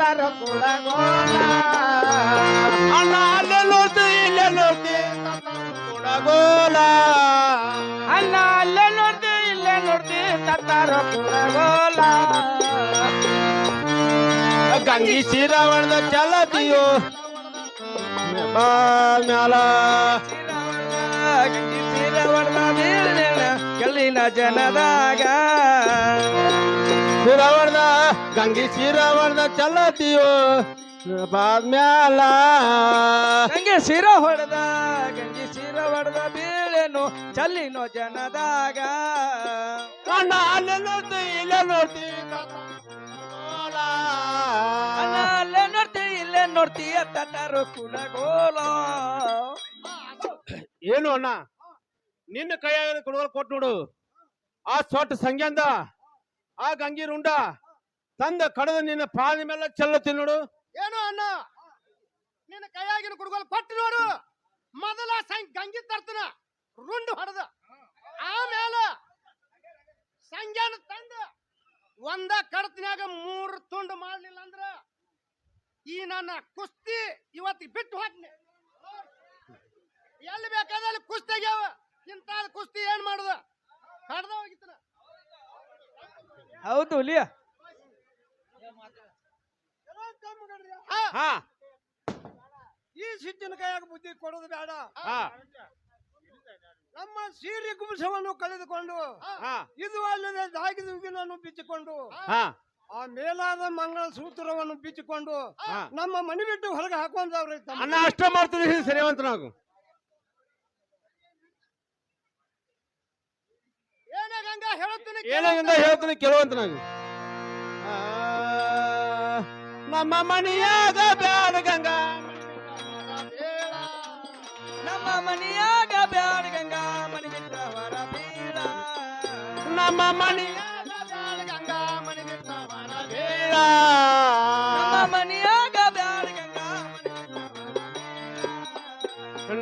ತತ್ತಾರ ಕುಳಗೋಲ ಅಣ್ಣ ಇಲ್ಲೇ ನೋಡ್ತಿ ಕೊಡಗೋಲ ಅಣ್ಣ ಅಲ್ಲೇ ನೋಡ್ತಿ ಇಲ್ಲೇ ನೋಡ್ತಿ ತತ್ತಾರ ಕುಳಗೋಲ ಗಂಗಿ ಶಿರವಣದ ಚಲತಿಯೋ ಮ್ಯಾಲ. ಹೊಡ್ದ ಬೀಳ್ನೇನ ಕೆಲ್ಲಿನ ಜನದಾಗ? ಶ್ರೀರಾವಣದ ಗಂಗಿ ಶ್ರೀರಾವಣದ ಚಲತಿಯೋ ಬಾದ್ಮ್ಯಾಲ ಗಂಗೆ ಶಿರ ಹೊಡೆದ ಗಂಗೆ ಶಿರ ಹೊಡೆದ ಬೀಳೇನು ಚಲ್ಲಿನೋ ಜನದಾಗ. ಕಣ್ಣ ಅಲ್ಲೇ ನೋಡ್ತಿ ಇಲ್ಲೇ ನೋಡ್ತಿ ಅಲ್ಲೇ ನೋಡ್ತಿ ಇಲ್ಲೇ ನೋಡ್ತಿ ತತ್ತಾರು ಕುಳಗೋಲ ಏನು ಅಣ್ಣ? ನಿನ್ನ ಕೈಯಾಗ ಕುಡುಗಲ್ ಕೊಟ್ಟು ನೋಡು? ಆ ಸೊಟ್ಟ ಸಂಗ್ಯಾಂದ ಆ ಗಂಗಿ ರುಂಡ ತಂದ ಕಡದ ನಿನ್ನ ಪಾದ ಮೇಲೆ ಚೆಲ್ಲುತ್ತಿ ನೋಡು. ಏನು ಅಣ್ಣ ನಿನ್ನ ಕೈಯಾಗಿನ ಕುಡುಗೋಲು ಕೊಟ್ಟು ನೋಡು. ಮೊದಲ ಸಂ ಗಂಗಿ ತರ್ತನ. ರುಂಡು ಹೊಡೆದ. ಆಮೇಲೆ ಸಂಜಾನ ತಂದ ಒಂದ ಕಡತಿನಾಗ ಮೂರು ತುಂಡು ಮಾಡ್ಲಿಲ್ಲ ಅಂದ್ರ ಈ ನನ್ನ ಕುಸ್ತಿ ಇವತ್ತಿಗೆ ಬಿಟ್ಟು ಹಾಕ್ನೆ ಎಲ್ಲಿ ಬೇಕಾದಲ್ಲಿ ಕುಸ್ತಿ ಆಗ್ಯಾವ ಇಂಥ ಕುಸ್ತಿ ಏನ್ ಮಾಡುದ? ಕಡ್ದ ಹೋಗಿತ್ತನ ಹೌದು ಲಿಯ. ಹಾ. ಈ ಸಿಟ್ಟಿನ ಕೈಯಾಗ ಬುದ್ಧಿ ಕೊಡೋದು ಬೇಡ. ನಮ್ಮ ಸೀರೆ ಕುಂಸವನ್ನು ಕಳೆದುಕೊಂಡು ಇದು ಅಲ್ಲದೆ ದಾಗಿದ ಉಗಿನನ್ನು ಬಿಚ್ಚಿಕೊಂಡು ಆ ಮೇಲಾದ ಮಂಗಳ ಸೂತ್ರವನ್ನು ಬಿಚ್ಚಿಕೊಂಡು. ನಮ್ಮ ಮನೆ ಬಿಟ್ಟು ಹೊರಗೆ ಹಾಕೊಂಡವ್ರೆ ಅಣ್ಣ ಅಷ್ಟ ಮಾಡ್ತೀನಿ ಸರಿವಂತ ನಾವು ಏನೇ ಗಂಗಾ ಹೇಳುತ್ತೀನಿ ಏನಾಗಿಂದ ಹೇಳ್ತೀನಿ ಕೇಳುವಂತ ನಾನು. ನಮ್ಮ ಮನೆಯಾಗ ಬ್ಯಾಡ ಗಂಗಾ ನಮ್ಮ ಮನೆಯಾಗ ಬ್ಯಾಡ ಗಂಗಾ ಮನಿ ಬಿಟ್ಟ ಹೊರ ಬೀಳ. ನಮ್ಮ ಮನೆಯಾಗ ಗಂಗಾ ಮನಿ ಬಿಟ್ಟ ಹೊರ ಬೇಡ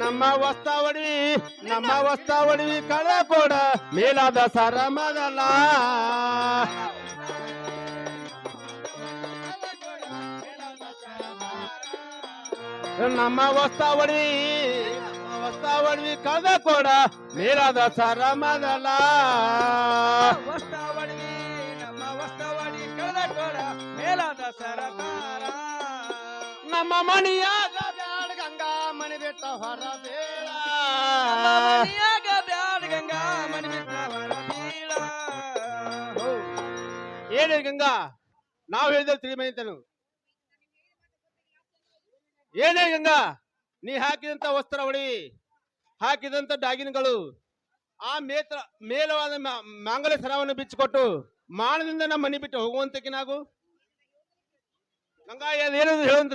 ನಮ್ಮ ವಸ್ತಾವಡಿ ನಮ್ಮ ವಸ್ತಾವಡಿ ಕಳ ಕೊಡ ಮೇಲಾದ ಸರ ಮಗಲ ನಮ್ಮ ವಸ್ತಾವಡಿ ನಮ್ಮ ವಸ್ತಾವಡಿ ಕದ ಕೊಡ ಮೇಲಾದ ಸರ ಮಗಲ ವಸ್ತವಡಿ ನಮ್ಮ ಕೊಡ ಮೇಲಾದ ಸರದಾರ ನಮ್ಮ ಮನೆ ಬಿಟ್ಟ ಹೊರ ಬೇಡ ನಮ್ಮ ಮನೆಯಾಗ ಬ್ಯಾಡ ಗಂಗಾ ಮನೆ ಬಿಟ್ಟ ಹೊರ. ಏನೇ ಗಂಗಾ? ನಾವ್ ಹೇಳಿದ್ರೆ ತಿಳಿಮೈತನು ಏನೇ ಗಂಗಾ? ನೀ ಹಾಕಿದಂತ ವಸ್ತ್ರ ಹೊಡಿ ಹಾಕಿದಂತ ಡಾಗಿನ್ಗಳು ಆ ಮೇತ್ರ ಮೇಲವಾದ ಮಾಂಗಲ್ಯ ಸರವನ್ನು ಬಿಚ್ಚಿಕೊಟ್ಟು ಮಾನದಿಂದ ನಮ್ಮ ಮನೆ ಬಿಟ್ಟು ಹೋಗುವಂತಕ್ಕೆ ನಾವು ಗಂಗಾ ಏನದು ಹೇಳುವಂತ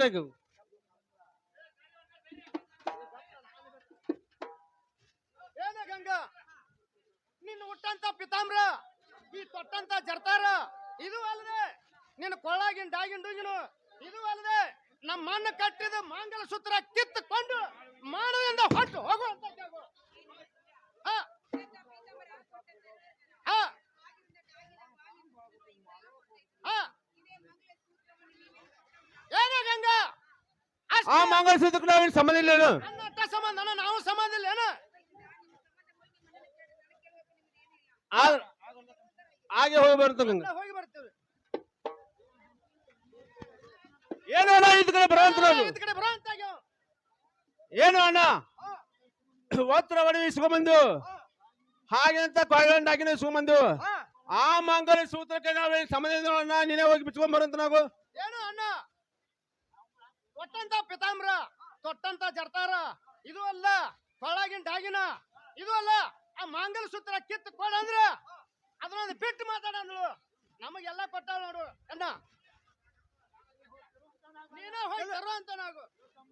ಏನೇ ನಿನ್ನ ಹುಟ್ಟಂತ ಪಿತಾಮ್ರ ಈ ತೊಟ್ಟಂತ ಜರ್ತಾರ ಇದು ಅಲ್ಲದೆ ನಿನ್ನ ಕೊಳ್ಳಾಗಿನ ಡಾಗಿನ ಡೂಗಿನು ಇದು ಅಲ್ಲದೆ ನಮ್ಮ ಮಣ್ಣು ಕಟ್ಟಿದ ಮಾಂಗಲ ಸೂತ್ರ ಕಿತ್ತುಕೊಂಡು ಮಾನದಿಂದ ಹೊಟ್ಟು ಹೋಗುವಂತ ಆ ಮಾಂಗಲ್ಯ ಸೂತ್ರಕ್ಕೆ ನಾವೇನು ಸಂಬಂಧ ಇಲ್ಲ ಸಂಬಂಧ ನಾವು ಸಂಬಂಧ ಇಲ್ಲ ಏನ ಆ- ಹಾಗೆ ಹೋಗಿ ಬರ್ತೀವಿ. ಏನು ಅಣ್ಣ ಇದ್ ಕಡೆ ಬರೋಂತ ಏನು ಅಣ್ಣ? ಒತ್ತರ ಒಡವಿ ಇಸ್ಕೊಂಬಂದು? ಹಾಗೆ ಅಂತ ಕೊಳಗಂಡಾಗಿನ ಇಸ್ಕೊಂಬಂದು? ಆ ಮಾಂಗಲ್ಯ ಸೂತ್ರಕ್ಕೆ ನಾವು ಸಂಬಂಧ ಅಣ್ಣ ನೀನೇ ಹೋಗಿ ಬಿಚ್ಕೊಂಡ್ ಬರಂತ ನಾವು? ಏನು ಅಣ್ಣ? ಕೊಟ್ಟಂತ ಪಿತಾಮ್ರ ತೊಟ್ಟಂತ ಜರ್ತಾರ ಇದು ಅಲ್ಲ ಕೊಳಗಿನ ಡಾಗಿನ ಇದು ಅಲ್ಲ. ಆ ಮಾಂಗಲ ಸೂತ್ರ ಕಿತ್ತು ಕೊಡ ಅಂದ್ರ ಅದನ್ನೊಂದು ಬಿಟ್ಟು ಮಾತಾಡ ಅಂದ್ಳು ನಮಗೆಲ್ಲ ಕೊಟ್ಟಾಳ ನೋಡು. ಅಣ್ಣ. ನೀನೇ ಹೋಗಿ ತರೋ ಅಂತ ನಾವು.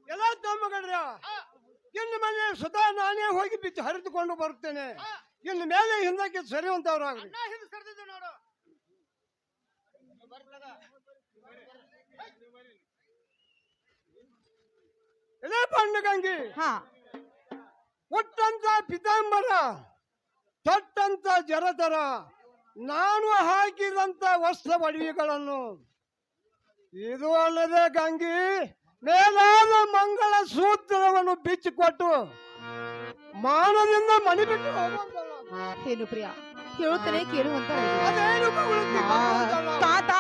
ಎಲ್ಲ ತಮ್ಮಗಳ್ರ ಇನ್ನು ಮನೆ ಸದಾ ನಾನೇ ಹೋಗಿ ಬಿತ್ತು ಹರಿದುಕೊಂಡು ಬರುತ್ತೇನೆ. ಇನ್ನು ಮೇಲೆ ಹಿಂದಕ್ಕೆ ಸರಿ ಅಣ್ಣ ಹಿಂದೆ ಕರೆದಿದ್ದು ನೋಡು. ಇದೇ ಪಂಡಗಂಗಿ ಹಾ. ಒಟ್ಟಂತ ಪಿತಾಂಬರ. ತೊಟ್ಟಂತ ಜರತರ ನಾನು ಹಾಕಿದಂತ ವಸ್ತ್ರ ಬಡವಿಗಳನ್ನು. ಇದು ಅಲ್ಲದೆ ಗಂಗಿ ಮೇಲಾದ ಮಂಗಳ ಸೂತ್ರವನ್ನು ಬಿಚ್ಚಿಕೊಟ್ಟು ಮಾನದಿಂದ ಮನೆ ಬಿಟ್ಟು. ಏನು ಪ್ರಿಯ ಹೇಳುತ್ತೇನೆ ಕೇಳುವಂತ ತಾತ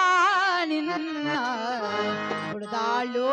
ನಿನ್ನ ಹುಡ್ದಾಳು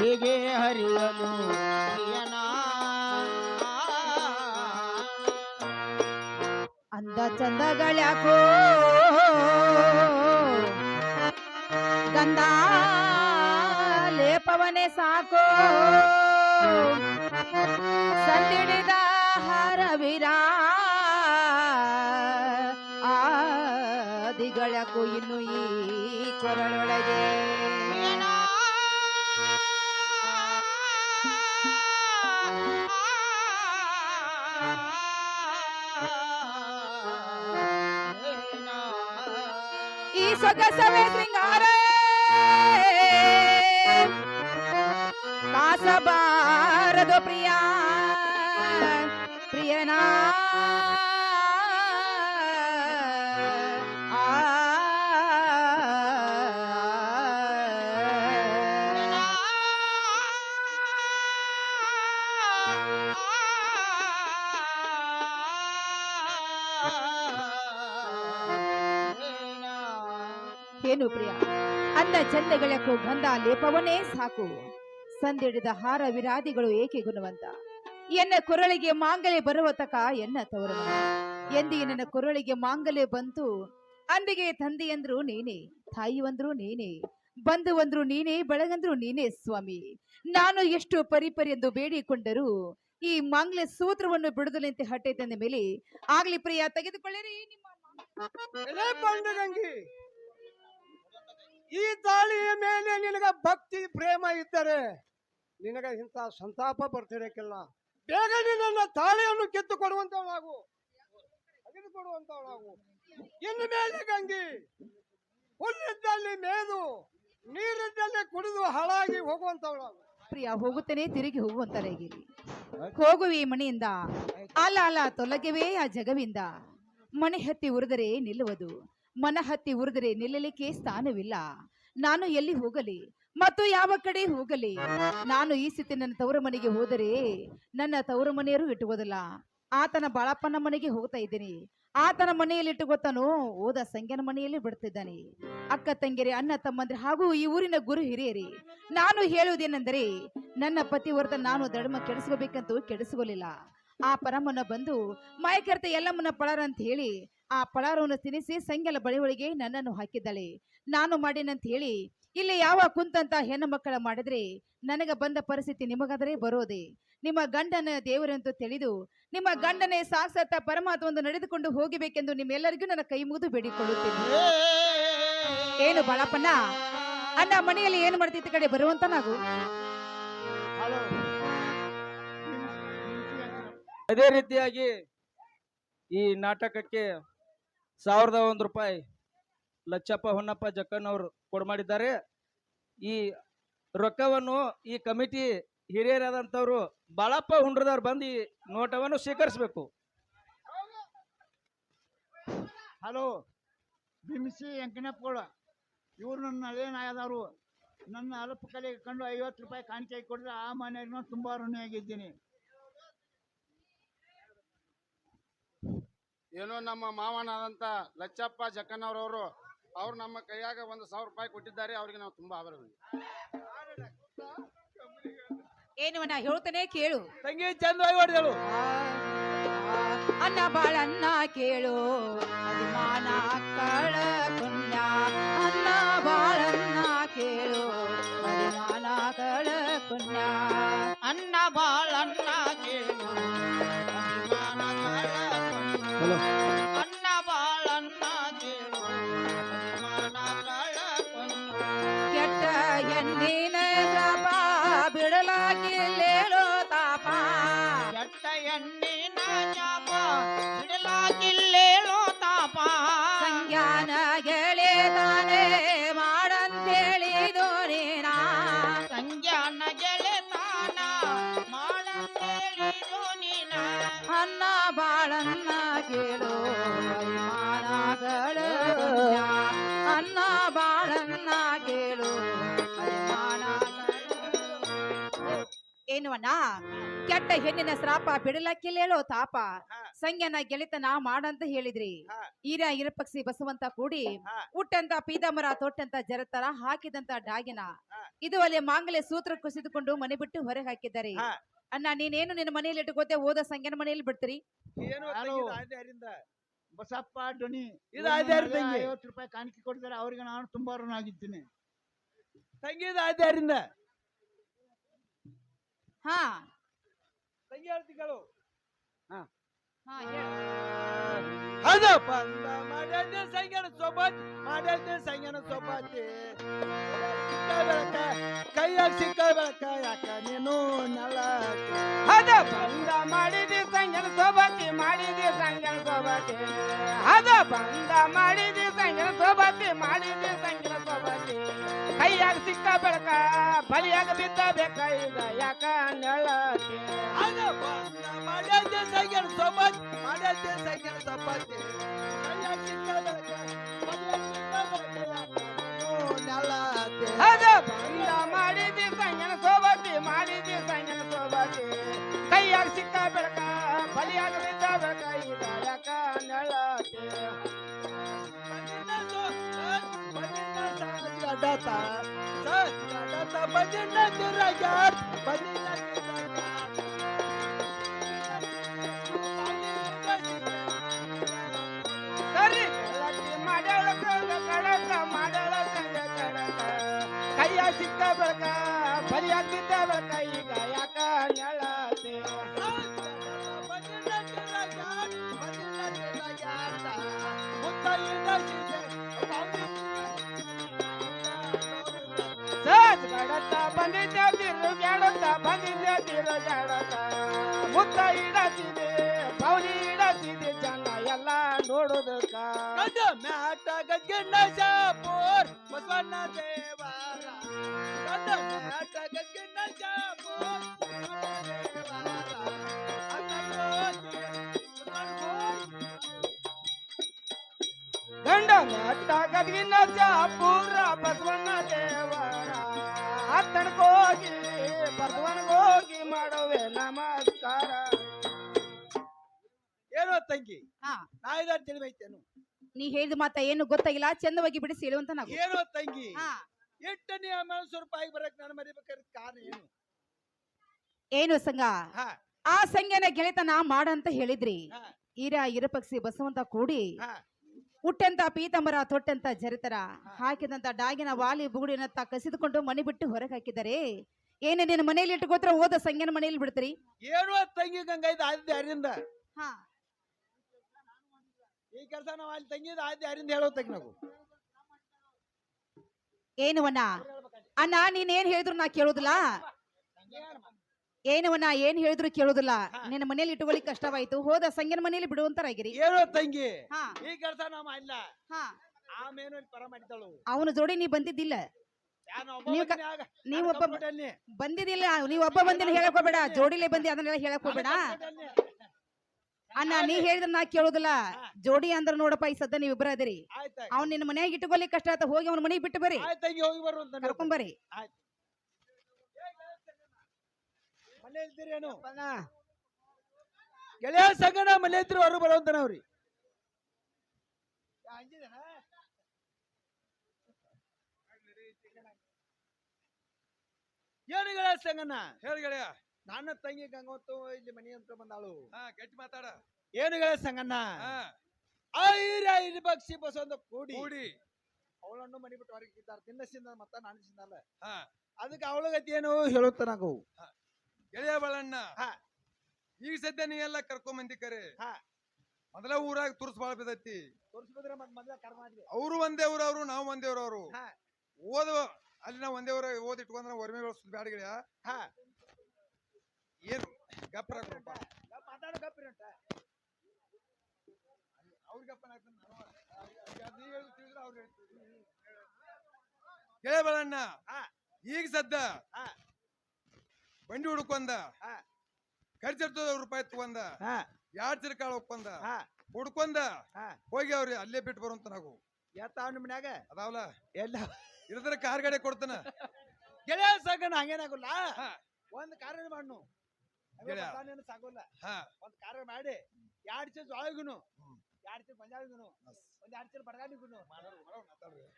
ಹೇಗೆ ಹರಿಯಲು ಅಂದ ಚಂದಗಳ್ಯಾಕೋ ಗಂಧ ಲೇಪವನೇ ಸಾಕೋ. ಸಂದಿಡಿದ ಹರವಿರಾ ಆದಿಗಳಕ್ಕೂ ಇನ್ನು ಈ ಕೊರಳೊಳಗೆ. ಸೊಗಸವೇ ಶೃಂಗಾರ ಕಾಸಬಾರದು ಪ್ರಿಯ ಪ್ರಿಯನ ಅಂದ ಚಂದಗಳಕ್ಕೂ ಗಂಧ ಲೇಪವನೇ ಸಾಕು. ಸಂದಿಡಿದ ಹಾರ ವಿರಾದಿಗಳು ಏಕೆ ಗುಣವಂತ? ಎನ್ನ ಕೊರಳಿಗೆ ಮಾಂಗಲ್ಯ ಬರುವ ತಕ ಎನ್ನ ತವರು ಎಂದಿಗೆ ನನ್ನ ಕೊರಳಿಗೆ ಮಾಂಗಲ್ಯ ಬಂತು? ಅಂದಿಗೆ ತಂದೆಯಂದ್ರು ನೀನೇ ತಾಯಿವಂದ್ರು ನೀನೇ ಬಂಧುವಂದ್ರು ನೀನೇ, ಬೆಳಗಂದ್ರು ನೀನೇ ಸ್ವಾಮಿ. ನಾನು ಎಷ್ಟು ಪರಿಪರಿ ಎಂದು ಬೇಡಿಕೊಂಡರೂ ಈ ಮಾಂಗಲ್ಯ ಸೂತ್ರವನ್ನು ಬಿಡುದಲೆಂತೆ ಹಟ್ಟೆ ತಂದ ಮೇಲೆ ಆಗ್ಲಿ ಪ್ರಿಯ, ತೆಗೆದುಕೊಳ್ಳಿರಿ. ನಿಮ್ಮ ಈ ತಾಳಿಯ ಮೇಲೆ ನಿನಗ ಭಕ್ತಿ ಪ್ರೇಮ ಇದ್ದರೆ ನಿನಗ ಇಂಥ ಸಂತಾಪ ಬರ್ತಿರಕ್ಕಿಲ್ಲ. ಬೇಗ ನಿನ್ನ ತಾಳಿಯನ್ನು ಕಿತ್ತು ಕೊಡುವಂತವಳಾಗು ನಾವು ಇನ್ನು ಮೇಲೆ ಗಂಗಿ ಹುಲ್ಲಿದ್ದಲ್ಲಿ ಮೇದು ನೀರಿದ್ದಲ್ಲಿ ಕುಡಿದು ಹಾಳಾಗಿ ಹೋಗುವಂತವಳಾಗು. ಪ್ರಿಯ ಹೋಗುತ್ತೇನೆ ತಿರುಗಿ ಹೋಗುವಂತಾರೆ ಹೋಗುವಿ ಮಣಿಯಿಂದ. ಅಲ್ಲ ಅಲ್ಲ ತೊಲಗವೇ ಆ ಜಗವಿಂದ. ಮಣಿ ಹತ್ತಿ ಉರಿದರೆ ನಿಲ್ಲುವುದು. ಮನ ಹತ್ತಿ ಉರಿದರೆ ನಿಲ್ಲಲಿಕ್ಕೆ ಸ್ಥಾನವಿಲ್ಲ. ನಾನು ಎಲ್ಲಿ ಹೋಗಲಿ? ಮತ್ತು ಯಾವ ಕಡೆ ಹೋಗಲಿ? ನಾನು ಈ ಸ್ಥಿತಿ ನನ್ನ ತವರ ಮನೆಗೆ ಹೋದರೆ ನನ್ನ ತವರ ಮನೆಯರು ಇಟ್ಟುಕೋದಿಲ್ಲ ಆತನ ಬಾಳಪ್ಪನ ಮನೆಗೆ ಹೋಗ್ತಾ ಇದ್ದೀನಿ. ಆತನ ಮನೆಯಲ್ಲಿ ಇಟ್ಟುಕೊತಾನು ಓದ ಸಂಗ್ಯನ ಮನೆಯಲ್ಲಿ ಬಿಡ್ತಿದ್ದಾನೆ ಅಕ್ಕ ತಂಗಿರಿ ಅಣ್ಣ ತಮ್ಮಂದ್ರೆ ಹಾಗೂ ಈ ಊರಿನ ಗುರು ಹಿರಿಯರಿ, ನಾನು ಹೇಳುವುದೇನೆಂದರೆ ನನ್ನ ಪತಿವರ್ತ ನಾನು ಧರ್ಮ ಕೆಡಿಸ್ಕೋಬೇಕಂತೂ ಕೆಡಿಸ್ಕೋಲಿಲ್ಲ ಆ ಪರಮನ ಬಂದು, ಮಾಯಕರ್ತ ಎಲ್ಲಮ್ಮನ ಪಳಾರ ಅಂತ ಹೇಳಿ ಆ ಪಳಾರವನ್ನು ತಿನ್ನಿಸಿ ಸಂಗೆಲ ಬಳಿ ಒಳಗೆ ನನ್ನನ್ನು ಹಾಕಿದ್ದಾಳೆ. ನಾನು ಮಾಡಿನಂತ ಹೇಳಿ ಇಲ್ಲಿ ಯಾವ ಕುಂತಂತ ಹೆಣ್ಣು ಮಕ್ಕಳ ಮಾಡಿದ್ರೆ ನನಗೆ ಬಂದ ಪರಿಸ್ಥಿತಿ ನಿಮಗಾದರೆ ಬರೋದೆ. ನಿಮ್ಮ ಗಂಡನ ದೇವರಂತೂ ತಿಳಿದು ನಿಮ್ಮ ಗಂಡನೇ ಸಾಕ್ಷಾತ್ ಪರಮಾತ್ಮವನ್ನು ನಡೆದುಕೊಂಡು ಹೋಗಬೇಕೆಂದು ನಿಮ್ಮೆಲ್ಲರಿಗೂ ನನ್ನ ಕೈ ಮುಗಿದು ಬೇಡಿಕೊಳ್ಳುತ್ತೇನೆ. ಏನು ಬಾಳಪ್ಪನ ಅಣ್ಣ ಮನೆಯಲ್ಲಿ ಏನು ಮಾಡ್ತಿದ್ದ ಕಡೆ? ಬರುವಂತ ನಾವು. ಅದೇ ರೀತಿಯಾಗಿ ಈ ನಾಟಕಕ್ಕೆ ಸಾವಿರದ ಒಂದು ರೂಪಾಯಿ ಲಚ್ಚಪ್ಪ ಹೊನ್ನಪ್ಪ ಜಕ್ಕನ್ ಜಕ್ಕಣ್ಣವರು ಕೊಡ್ಮಾಡಿದ್ದಾರೆ ಈ ರೊಕ್ಕವನ್ನು ಈ ಕಮಿಟಿ ಹಿರಿಯರಾದಂಥವ್ರು ಬಾಳಪ್ಪ ಹುಂಡ್ರದವ್ರು ಬಂದು ಈ ನೋಟವನ್ನು ಸ್ವೀಕರಿಸಬೇಕು. ಹಲೋ ಬಿಮ್ಸಿ ಎಂಕನಪ್ಪಗಳು ಇವರು ನನ್ನ ಅದೇನಾಯದವರು ನನ್ನ ಅಲ್ಪ ಕಲೆಗೆ ಕಂಡು ಐವತ್ತು ರೂಪಾಯಿ ಕಾಣಿಕೆ ಕೊಡಿದ್ರೆ ಆ ಮನೆಯಾಗ ನಾನು ತುಂಬಾ ಋಣಿಯಾಗಿದ್ದೀನಿ. ಏನೋ ನಮ್ಮ ಮಾವನಾದಂತ ಲಚ್ಚಪ್ಪ ಜಕ್ಕನವ್ರವರು ಅವ್ರು ನಮ್ಮ ಕೈಯಾಗ ಒಂದು ಸಾವಿರ ರೂಪಾಯಿ ಕೊಟ್ಟಿದ್ದಾರೆ ಅವ್ರಿಗೆ ನಾವು ತುಂಬಾ ಆಭರಣ ಏನುವನ ಹೇಳ್ತಾನೆ ಕೇಳು. ತಂಗಿ ಚಂದವಾಗಿ ಹೊಡೆದಳು ಅನ್ನ ಬಾಳನ್ನ ಕೇಳು. ಅಭಿಮಾನ ಕಳ ಪುಣ್ಯ. ಅನ್ನ ಬಾಳನ್ನ ಕೇಳು. ಅಭಿಮಾನ ಕಳ ಪುಣ್ಯ. ಅನ್ನ ಬಾಳನ್ನ ಕೇಳು. ಕಳ ಅನ್ನ ಬಾಳನ್ನ ಕೇಳು ಅಭಿಮಾನ ಕಳ ಕೆಟ್ಟ ಎಣ್ಣಿನ ಶಾಪ ಬಿಡಲಾಗಿಲ್ಲೇಳೋ ತಾಪ ಕೆಟ್ಟ ಎಣ್ಣಿನ ಚಾಪ ಏನುವಣ್ಣ ಕೆಟ್ಟ ಹೆಣ್ಣಿನ ಶ್ರಾಪ ಬಿಡಲಕ್ಕಿಲ್ಲೇಳೋ ತಾಪ ಸಂಜ್ಞನ ನಾ ಮಾಡಂತ ಹೇಳಿದ್ರಿ. ಈರ ಇರಪಕ್ಷಿ ಬಸವಂತ ಕೂಡಿ. ಹುಟ್ಟಂತ ಪೀತಾಮರ ತೊಟ್ಟಂತ ಜರತರ ಹಾಕಿದಂತ ಡಾಗಿನ. ಇದು ಅಲ್ಲಿ ಮಾಂಗಲ್ಯ ಸೂತ್ರ ಕುಸಿದುಕೊಂಡು ಮನೆ ಬಿಟ್ಟು ಹೊರಗೆ ಹಾಕಿದ್ದಾರೆ. ಅಣ್ಣ ನೀನೇನು ನಿನ್ನ ಮನೆಯಲ್ಲಿ ಇಟ್ಟುಕೋತೆ ಓದ ಸಂಜ್ಞನ ಮನೆಯಲ್ಲಿ ಬಿಡ್ತೀರಿ? ಬಸಪ್ಪ ಡೊನಿ ಇದು. ಐವತ್ತು ರೂಪಾಯಿ ಕಾಣಿಕೆ ಕೊಡ್ತಾರೆ ಅವ್ರಿಗೆ ನಾನು ತುಂಬಾ ಋಣಾಗಿದ್ದೀನಿ ತಂಗಿದ ಆದ್ಯಾರಿಂದ ಹಾ. ಹೇಳ್ತಿಗಳು ಹಾ. ಹೇಳು. ಅದ ಬಂದ ಮಾಡ್ಯಾದ ಸಂಗನ ಸೊಬತ್ ಮಾಡ್ಯಾದ ಸಂಗನ ಸೊಬತಿ. ಬೆಳಕ ಕೈಯಾಗ ಸಿಕ್ಕ ಬೆಳಕ ಯಾಕ ನೀನು ನಳ ಹದ ಬಂದ ಮಾಡಿದಿ ಸಂಗನ ಸೊಬತಿ ಮಾಡಿದಿ ಸಂಗನ ಸೊಬತಿ. ಹದ ಬಂದ ಮಾಡಿದಿ ಸಂಗನ ಸೊಬತಿ ಮಾಡಿದಿ ಸಂಗನ ಸೊಬತಿ. ಕೈಯಾಗ ಸಿಕ್ಕ ಬೆಳಕ ಬಲಿಯಾಗ ಬಿದ್ದ ಬೇಕ ಈಗ ಯಾಕ ನೆಳ ಮಾಡ್ಯಾದ ಸಂಗನ ಸೊಬತ್ ಮಾಡ್ಯಾದ ಸೊಬತಿ ಕೈಯಾಗ ಸಿಕ್ಕ ಬೆಳಕ ಮಾಡಿದಿ ಸಂಗನ ಸೊಬತಿ ಮಾಡಿದಿ ಸಂಗನ ಸೊಬತಿ ಕೈಯಾಗ ಸಿಕ್ಕ ಬೆಳಕ ಬಲಿಯಾಗ ಬಿದ್ದ ಈಗ ಯಾಕ ನೆಳತಿ ಸರಿ ಮಾಡ್ಯಾಳ ಕಡಕ ಮಾಡ್ಯಾಳ ಕಡಕ ಕೈಯ ಸಿಕ್ಕ ಬೆಳಕ ಬಲಿಯಾಗಿದ್ದ ಬೆಳಕ ಈಗ ಯಾಕ ನೆಳತೆ ಸಜ್ ಗಡತ ಬಂದಿದ್ದ ತಿರುಗಾಡತ ಬಂದಿದ್ದ ತಿರುಗಾಡತ ಮುತ್ತ ಇಡತಿದೆ ಪೌನಿ ಇಡತಿದೆ ಜನ ಎಲ್ಲ ನೋಡುದಕ್ಕ ಮ್ಯಾಟ ಗಜ್ಜಣ್ಣ ಶಾಪೂರ್ ಬಸವಣ್ಣ ದೇವರ ಮ್ಯಾಟ ಗಜ್ಜಣ್ಣ ಶಾಪೂರ್ ಗಂಡ ಮ್ಯಾಟ ಗದ್ಗಿನ ಶಾಪೂರ ಬಸವಣ್ಣ ದೇವರ ಹತ್ತಣಗೋಗಿ ಬಸವನಗೋಗಿ ಮಾಡುವೆ ನಮಸ್ಕಾರ. ಏನೋ ತಂಗಿ ಹಾ. ತಿಳಿಬೈತೇನು ನೀ ಹೇಳಿದ ಮಾತ ಏನು ಗೊತ್ತಾಗಿಲ್ಲ ಚಂದವಾಗಿ ಬಿಡಿಸಿ ಹೇಳುವಂತ ನಾವು. ಏನೋ ತಂಗಿ ಹಾ. ಎಟ್ಟನೇ ಮನಸ್ಸು ರೂಪಾಯಿ ಬರಕ್ ನಾನು ಮರಿಬೇಕಾದ ಕಾರಣ ಏನು? ಏನು ಸಂಘ ಹಾ. ಆ ಸಂಘನ ಗೆಳೆತನ ಮಾಡಂತ ಹೇಳಿದ್ರಿ. ಹಾ. ಈರ ಇರಪಕ್ಷಿ ಬಸವಂತ ಕೂಡಿ ಹಾ. ಹುಟ್ಟಂತ ಪೀತಂಬರ ತೊಟ್ಟೆಂತ ಜರಿತರ. ಹಾಕಿದಂತ ಡಾಗಿನ ವಾಲಿ ಬುಗುಡಿನತ್ತ ಕಸಿದುಕೊಂಡು ಮನೆ ಬಿಟ್ಟು ಹೊರಗೆ ಹಾಕಿದ್ದಾರೆ. ಏನೇ ನಿನ್ನ ಮನೆಯಲ್ಲಿ ಇಟ್ಟುಕೋತ್ರ ಓದ ಸಂಗನ ಮನೆಯಲ್ಲಿ ಬಿಡ್ತರಿ? ಏನೋ ತಂಗಿ ಗಂಗೈದ ಆದ್ಯ ಅರಿಂದ ಹಾ. ಈ ಕೆಲಸ ನಾವು ಅಲ್ಲಿ ತಂಗಿದ ಆದ್ಯ ಅರಿಂದ ಹೇಳೋ ತಂಗಿ ನಾವು. ಏನು ಅಣ್ಣ? ನೀನ್ ಏನ್ ಹೇಳಿದ್ರು ನಾ ಕೇಳುದಿಲ್ಲ? ಏನುವನ್ನ ಏನ್ ಹೇಳಿದ್ರು ಕೇಳುದಿಲ್ಲ. ನಿನ್ನ ಮನೇಲಿ ಇಟ್ಟುಕೊಳ್ಳಿ ಕಷ್ಟವಾಯ್ತು. ಹೋದ ಸಂಗನ ಮನೇಲಿ ಬಿಡುವಂತರಾಗಿರಿ ಏನೋ ತಂಗಿ ಹಾ. ಈ ಕೆಲಸ ನಾವು ಅಲ್ಲ ಹಾ. ಆಮೇನು ಪರ ಮಾಡಿದಳು ಅವನ ಜೋಡಿ ನೀ ಬಂದಿದ್ದಿಲ್ಲ. ನೀವು ಕ- ನೀವು ಒಬ್ಬ- ಬಂದಿದ್ದಿಲ್ಲ. ನೀವ್ ಒಬ್ಬ ಬಂದಿಲ್ಲ ಹೇಳಕ್ ಹೋಗ್ಬೇಡ. ಜೋಡಿಲೆ ಬಂದಿ ಅದನ್ನೆಲ್ಲ ಹೇಳಕ್ ಹೋಗ್ಬೇಡ. ಅಣ್ಣ ನೀ ಹೇಳಿದ್ರ ನಾ ಕೇಳೋದಿಲ್ಲ. ಜೋಡಿ ಅಂದ್ರ ನೋಡಪ್ಪ ಈ ಸದ್ದ ನೀವ್ ಅದಿರಿ ಆಯ್ತ ಅವ್ನ್ ನಿನ್ನ ಮನ್ಯಾಗ ಇಟ್ಕೊಲಿ ಕಷ್ಟ ಆತ ಹೋಗಿ ಅವ್ನ ಮನೆಗೆ ಬಿಟ್ಟು ಬರ್ರಿ. ಕರ್ಕೊಂಬರಿ ತಂಗಿ ಹೋಗಿ ಮನೆ ಇಲ್ದಿರೇನು ಗೆಳೆಯ ಸಂಗಡ ಮನೆ ಇದ್ರು ಹೊರ ಬರುವಂತ ನಾವ್ರಿ ಏನು ಗೆಳೆಯ ಸಂಗಣ್ಣ. ಹೇಳಿ ಗೆಳೆಯ. ನನ್ನ ತಂಗಿ ಗಂಗೋತ್ತು ಇಲ್ಲಿ ಮನೆ ಅಂತ ಬಂದಾಳು. ಹಾ ಗಟ್ಟಿ ಮಾತಾಡ. ಏನು ಗೆಳೆಯ ಸಂಗಣ್ಣ? ಹಾ. ಐರ ಐದು ಬಗ್ಸಿ ಬಸವಂತ ಕೂಡಿ. ಕೂಡಿ. ಅವಳನ್ನು ಮನಿ ಬಿಟ್ಟು ಹೊರಗೆ ಇದ್ದಾರೆ ತಿನ್ನಸಿಂದ ಮತ್ತ ನಾನು ಸಿಂದಲ್ಲ ಹಾ. ಅದಕ್ಕೆ ಅವಳಗತಿ ಏನು? ಹೇಳುತ್ತ ನಾವು ಗೆಳೆಯ ಬಾಳಣ್ಣ ಹಾ. ಈಗ ಸದ್ಯ ನೀ ಎಲ್ಲ ಕರ್ಕೊಂಡ್ ಬಂದಿ ಕರೆ ಹಾ. ಮೊದಲ ಊರಾಗ ತುರ್ಸ್ ಬಾಳ ಬಿದ್ದೈತಿ. ಅವರು ಒಂದೇ ಊರು ಅವರು ನಾವು ಒಂದೇ ಊರ ಅವರು ಹಾ. ಓದ ಅಲ್ಲಿ ನಾವು ಒಂದೇ ಊರ ಓದ್ ಇಟ್ಕೊಂಡ್ರೆ ಒರ್ಮೆ ಬೆಳೆಸೋದು ಬ್ಯಾಡ ಗಿಡ ಹಾ. ಏನು ಗಪ್ರಿ ಗೆಳೆಯ ಬಾಳಣ್ಣ ಹಾ. ಈಗ ಸದ್ದ ಹಾ. ಬಂಡಿ ಹುಡುಕೊಂದ ಹಾ. ಖರ್ಚಿರ್ತದ ರೂಪಾಯಿ ತಗೊಂದ. ಹಾ. ಎರಡ್ ಹಾ. ಹುಡ್ಕೊಂದ ಹಾ. ಹೋಗಿ ಅವ್ರಿ ಅಲ್ಲೇ ಬಿಟ್ಟು ಬರುವಂತ ನಾವು. ಎತ್ತ ಅವ್ನ ಮನ್ಯಾಗ? ಅದಾವಲ್ಲ? ಎಲ್ಲ. ಇರದ್ರ ಕಾರ್ ಗಾಡಿ ಕೊಡ್ತಾನ. ಗೆಳೆಯ ಸಾಗಣ ಹಂಗೇನಾಗಲ್ಲ ಹಾ. ಒಂದ್ ಕಾರ್ಯ ಮಾಡ್ನು? ಸಾಗೋಲ್ಲ. ಹಾ. ಒಂದ್ ಕಾರ್ಯ ಮಾಡಿ ಎರಡ್ ಚೀಲ ಜೋಳಗುನು ಹ್ಮ್. ಎರಡ್ ಚೀಲ ಗೊಂಜಾಳಿಗುನು ಒಂದ್ ಎರಡ್ ಚೀಲ ಬಡಗಾಡಿಗುನು.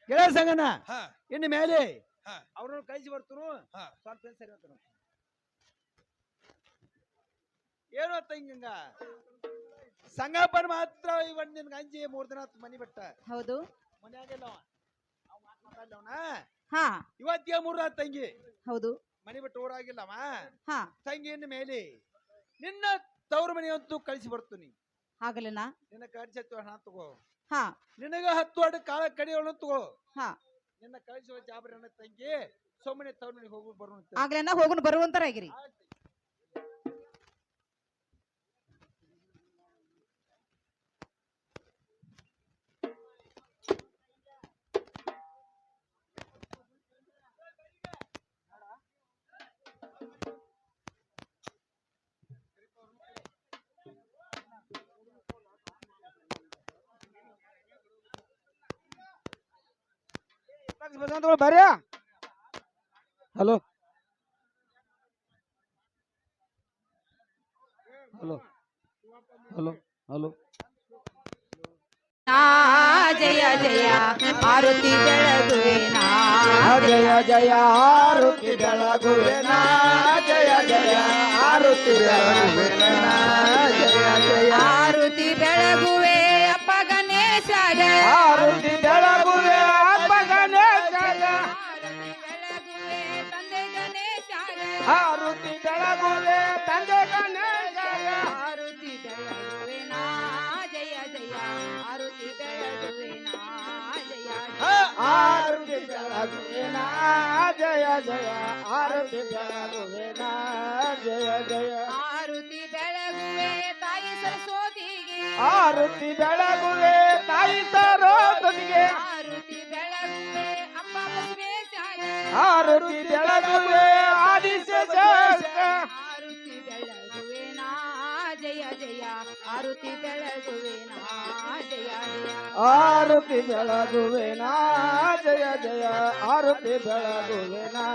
ಗೆಳೆಯ ಸಂಗನ ಹಾ. ಇನ್ನು ಮೇಲೆ. ಅವ್ರನ್ನ ಕಳಿಸಿ ಬರ್ತನು. ಸ್ವಲ್ಪ ಸರಿ ಅಂತನು ಏನು ಹಿಂಗ ಸಂಗಪ್ಪನ್ ಮಾತ್ರ ಇವನ್ ನಿನ್ ಅಂಜಿ ಮೂರ್ ದಿನ ಆತ್ ಮನಿ ಬಿಟ್ಟ. ಹೌದು. ಮನ್ಯಾಗಿಲ್ಲ ಅವ. ಅವ್ ಮಾತ್ ಮಾತಾಡ್ಲವನ ಹಾ. ಇವತ್ತಿಗೆ ಮೂರ್ ರಾತ್ ತಂಗಿ. ಹೌದು. ಮನಿ ಬಿಟ್ಟು ಊರಾಗಿಲ್ಲವ ಹಾ. ತಂಗಿ ಇನ್ನು ಮೇಲೆ. ನಿನ್ನ ತವ್ರ ಮನೆ ಅಂತೂ ಕಳಿಸಿ ಬರ್ತೀನಿ ಆಗಲನ ನಿನ್ನ ಕಳಿಸಿ ಹತ್ತು ಹಣ ತಗೋ. ಹಾ. ನಿನಗ ಹತ್ತು ಅಡ ಕಾಳ ಕಡಿಯೋಣ ತಗೋ. ಹಾ. ನಿನ್ನ ಕಳಿಸುವ ಜಾಬ್ರಿ ನನ್ನ ತಂಗಿ. ಸೊಮ್ಮನೆ ತವ್ರ ಮನೆಗೆ ಹೋಗಿ ಬರುವಂತ ಆಗ್ಲೇನ? ಹೋಗುನ್ ಬರುವಂತರಾಗಿರಿ. ಬರ್ಯಾ ಹಲೋ ಹಲೋ ಹಲೋ ಹಲೋ ನಾ ಜಯ ಜಯ ಆರುತಿ ಬೆಳಗುವೆ ನಾ ಜಯ ಜಯ ಆರುತಿ ಬೆಳಗುವೆನಾ ಜಯ ಜಯ ಆರುತಿ ಬೆಳಗುವೆನಾ ಜಯ ಜಯ ಆರುತಿ ಬೆಳಗುವೆ ಅಪ್ಪ ಗಣೇಶಗ ಆರುತಿ ಗಣೇಶಗ ಆರುತಿ ಬೆಳಗುವೆ ತಂದೆ ಗಣೇಶಗ ಆರುತಿ ಬೆಳಗುವೆ ನಾ ಜಯ ಜಯ ಆರುತಿ ಬೆಳಗುವೆ ನಾ ಜಯ ಆರುತಿ ಬೆಳಗುವೆನಾ ಜಯ ಜಯ ಆರುತಿ ಬೆಳಗುವೆನಾ ಜಯ ಜಯ ಆರುತಿ ಬೆಳಗುವೆ ತಾಯಿ ಸರಸ್ವತಿಗೆ ಆರುತಿ ಬೆಳಗುವೆ ತಾಯಿ ಸರೋದನಿಗೆ ಆರುತಿ ಬೆಳಗುವೆ ಅಪ್ಪ ಬಸವೇಶಗ ಆರುತಿ ಬೆಳಗುವೆ ಆದಿಶೇಷ ಆರುತಿ ಬೆಳಗುವೆ ನಾ ಜಯ ಜಯ ಆರುತಿ ಬೆಳಗುವೆ ನಾ ಜಯ ಜಯ ಆರುತಿ ಬೆಳಗುವೆನಾ ಜಯ ಜಯ ಆರುತಿ ಬೆಳಗುವೆನಾ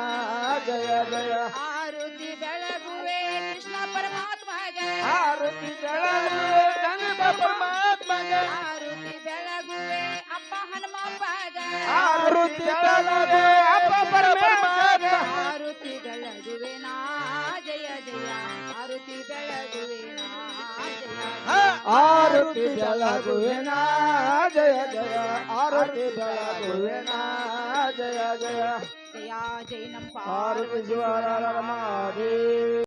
ಜಯ ಜಯ ಆರುತಿ ಬೆಳಗುವೆ ಕೃಷ್ಣ ಪರಮಾತ್ಮಗ ಆರುತಿ ಬೆಳಗುವೆ ಕನಕ ಪರಮಾತ್ಮಗ ಆರುತಿ ಬೆಳಗುವೆನಾ ಜಯ ಜಯ ಆರುತಿ ಬೆಳಗುವೆನಾ ಜಯ ಜಯ ಜಯ ಜಯ ನಮ್ಮ ಆರುತಿ ಶಿವರ ರಮಾದೇವಿ